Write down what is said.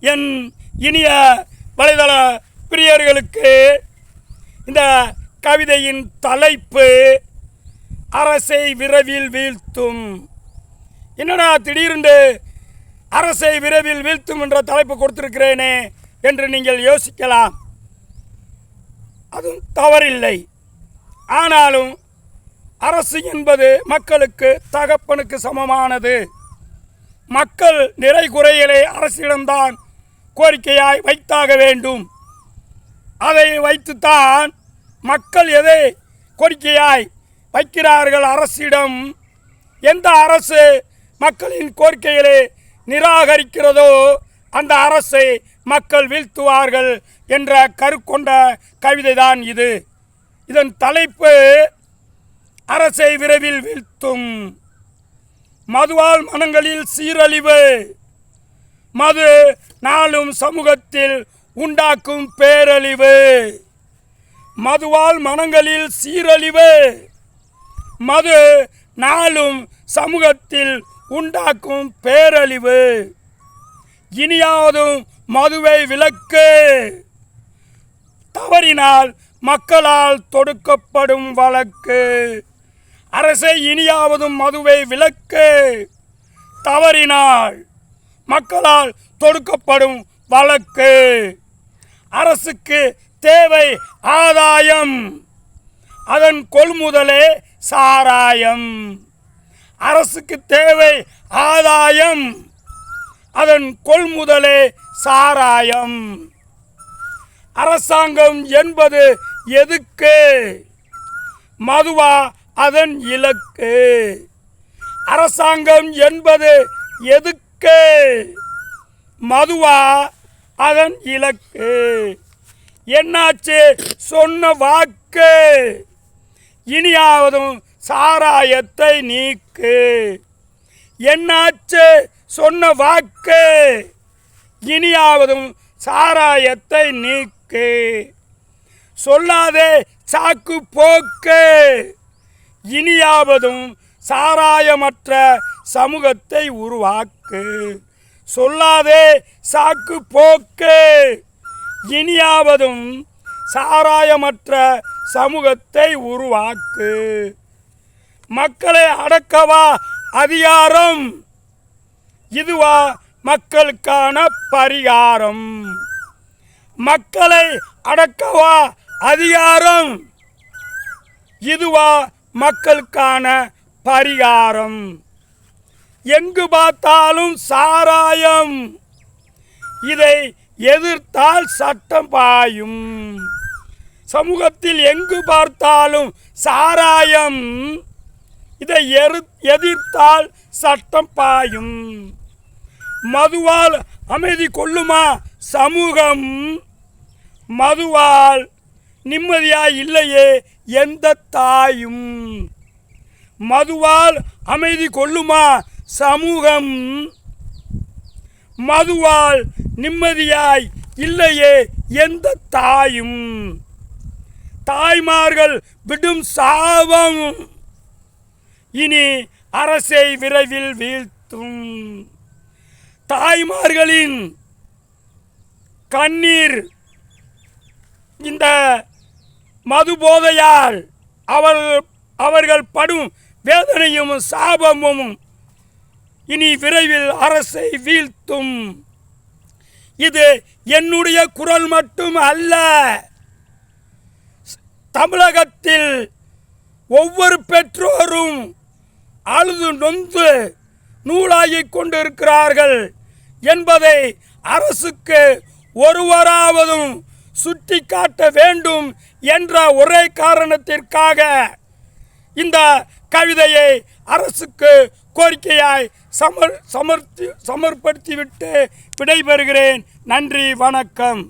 என் இனிய வலைதள பிரியர்களுக்கு இந்த கவிதையின் தலைப்பு அரசை விரைவில் வீழ்த்தும். என்னடா திடீரென்று அரசை விரைவில் வீழ்த்தும் என்ற தலைப்பு கொடுத்திருக்கிறேனே என்று நீங்கள் யோசிக்கலாம். அதுவும் தவறில்லை. ஆனாலும் அரசு என்பது மக்களுக்கு தகப்பனுக்கு சமமானது. மக்கள் நிறை குறைகளை அரசிடம்தான் கோரிக்கையாய் வைத்தாக வேண்டும். அதை வைத்துத்தான் மக்கள் எதை கோரிக்கையாய் வைக்கிறார்கள் அரசிடம்? எந்த அரசு மக்களின் கோரிக்கைகளை நிராகரிக்கிறதோ அந்த அரசை மக்கள் வீழ்த்துவார்கள் என்ற கருக்கொண்ட கவிதை தான் இது. இதன் தலைப்பு அரசை விரைவில் வீழ்த்தும். மதுவால் மனங்களில் சீரழிவு. மது நாளும் சமூகத்தில் உண்டாக்கும் பேரழிவு. மதுவால் மனங்களில் சீரழிவு. மது நாளும் சமூகத்தில் உண்டாக்கும் பேரழிவு. இனியாவதும் மதுவை விலக்கு. தவறினால் மக்களால் தொடுக்கப்படும் வழக்கு. அரசை இனியாவதும் மதுவை விலக்கு. தவறினால் மக்களால் தொடுக்கப்படும் வழக்கு. அரசுக்கு தேவை ஆதாயம். அதன் கொள்முதலே சாராயம். அரசுக்கு தேவை ஆதாயம். அதன் கொள்முதலே சாராயம். அரசாங்கம் என்பது எதுக்கு? மதுவா அதன் இலக்கு. அரசாங்கம் என்பது எதுக்கு? மதுவா அதன் இலக்கு. என்னாச்சு? சொன்ன வாக்கு. இனியாவதும் சாராயத்தை நீக்கு. என்னாச்சு? சொன்ன வாக்கு. இனியாவதும் சாராயத்தை நீக்கு. சொல்லாதே சாக்கு போக்கு. இனியாவதும் சாராயமற்ற சமூகத்தை உருவாக்கு. சொல்லாதே சாக்கு போக்கு. இனியாவதும் சாராயமற்ற சமூகத்தை உருவாக்கு. மக்களை அடக்கவா அதிகாரம்? இதுவா மக்களுக்கான பரிகாரம். மக்களை அடக்கவா அதிகாரம்? இதுவா மக்களுக்கான பரிகாரம். எங்கு பார்த்தாலும் சாராயம். இதை எதிர்த்தால் சட்டம் பாயும். சமூகத்தில் எங்கு பார்த்தாலும் சாராயம். இதை எரு எதிர்த்தால் சட்டம் பாயும். மதுவால் அமைதி கொள்ளுமா சமூகம்? மதுவால் நிம்மதியாய் இல்லையே எந்த தாயும்? மதுவால் அமைதி கொள்ளுமா? சமூகம் மதுவால் நிம்மதியாய் இல்லையே எந்த தாயும்? தாய்மார்கள் விடும் சாபம் இனி அரசை விரைவில் வீழ்த்தும். தாய்மார்களின் கண்ணீர் இந்த மது போதையால் அவர்கள் அவர்கள் படும் வேதனையும் சாபமும் இனி விரைவில் அரசை வீழ்த்தும். இது என்னுடைய குரல் மட்டும் அல்ல. தமிழகத்தில் ஒவ்வொரு பெற்றோரும் அழுது நொந்து நூலாகிக் கொண்டிருக்கிறார்கள் என்பதை அரசுக்கு ஒருவராவதும் சுட்டிக்காட்ட வேண்டும் என்ற ஒரே காரணத்திற்காக இந்த கவிதையை அரசுக்கு கோரிக்கையாய் சமர் சமர்த்தி சமர்ப்படுத்திவிட்டு விடைபெறுகிறேன். நன்றி வணக்கம்.